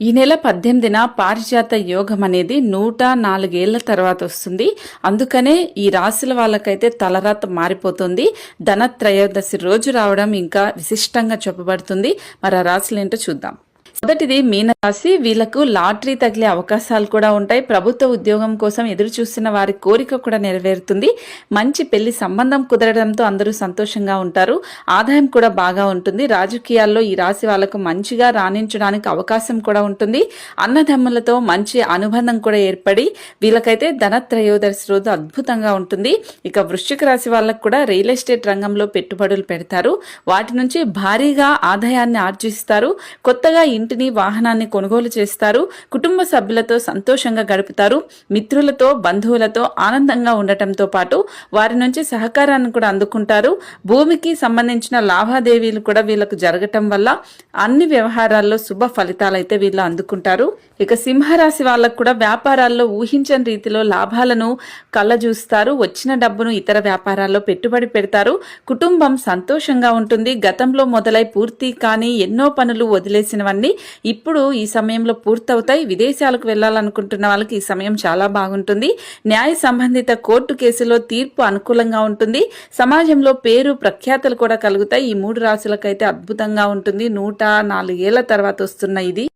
ఈ నెల పద్దెనిమిదిన పారిజాత యోగం అనేది నూట నాలుగేళ్ళ తర్వాత వస్తుంది. అందుకనే ఈ రాశుల వాళ్ళకైతే తలరాత మారిపోతుంది. ధనత్రయోదశి రోజు రావడం ఇంకా విశిష్టంగా చెప్పబడుతుంది. మరి ఆ రాశులు ఏంటో చూద్దాం. మొదటిది మీనరాశి. వీళ్ళకు లాటరీ తగిలే అవకాశాలు కూడా ఉంటాయి. ప్రభుత్వ ఉద్యోగం కోసం ఎదురు చూస్తున్న వారి కోరిక కూడా నెరవేరుతుంది. మంచి పెళ్ళి సంబంధం కుదరడంతో అందరూ సంతోషంగా ఉంటారు. ఆదాయం కూడా బాగా ఉంటుంది. రాజకీయాల్లో ఈ రాశి వాళ్ళకు మంచిగా రాణించడానికి అవకాశం కూడా ఉంటుంది. అన్నదమ్ములతో మంచి అనుబంధం కూడా ఏర్పడి వీళ్ళకైతే ధనత్రయోదశి రోజు అద్భుతంగా ఉంటుంది. ఇక వృశ్చిక రాశి వాళ్ళకు కూడా రియల్ ఎస్టేట్ రంగంలో పెట్టుబడులు పెడతారు. వాటి నుంచి భారీగా ఆదాయాన్ని ఆర్జిస్తారు. కొత్తగా ఇంటిని వాహనాన్ని కొనుగోలు చేస్తారు. కుటుంబ సభ్యులతో సంతోషంగా గడుపుతారు. మిత్రులతో బంధువులతో ఆనందంగా ఉండటంతో పాటు వారి నుంచి సహకారాన్ని కూడా అందుకుంటారు. భూమికి సంబంధించిన లావాదేవీలు కూడా వీళ్ళకు జరగటం వల్ల అన్ని వ్యవహారాల్లో శుభ ఫలితాలు అయితే వీళ్ళు అందుకుంటారు. ఇక సింహరాశి వాళ్ళకు కూడా వ్యాపారాల్లో ఊహించని రీతిలో లాభాలను కళ్ళజూస్తారు. వచ్చిన డబ్బును ఇతర వ్యాపారాల్లో పెట్టుబడి పెడతారు. కుటుంబం సంతోషంగా ఉంటుంది. గతంలో మొదలై పూర్తి కానీ ఎన్నో పనులు వదిలేసినవన్నీ ఇప్పుడు ఈ సమయంలో పూర్తవుతాయి. విదేశాలకు వెళ్ళాలనుకుంటున్న వాళ్ళకి ఈ సమయం చాలా బాగుంటుంది. న్యాయ సంబంధిత కోర్టు కేసులో తీర్పు అనుకూలంగా ఉంటుంది. సమాజంలో పేరు ప్రఖ్యాతలు కూడా కలుగుతాయి. ఈ మూడు రాశులకైతే అద్భుతంగా ఉంటుంది. నూట నాలుగేళ్ళ తర్వాత వస్తున్న ఇది.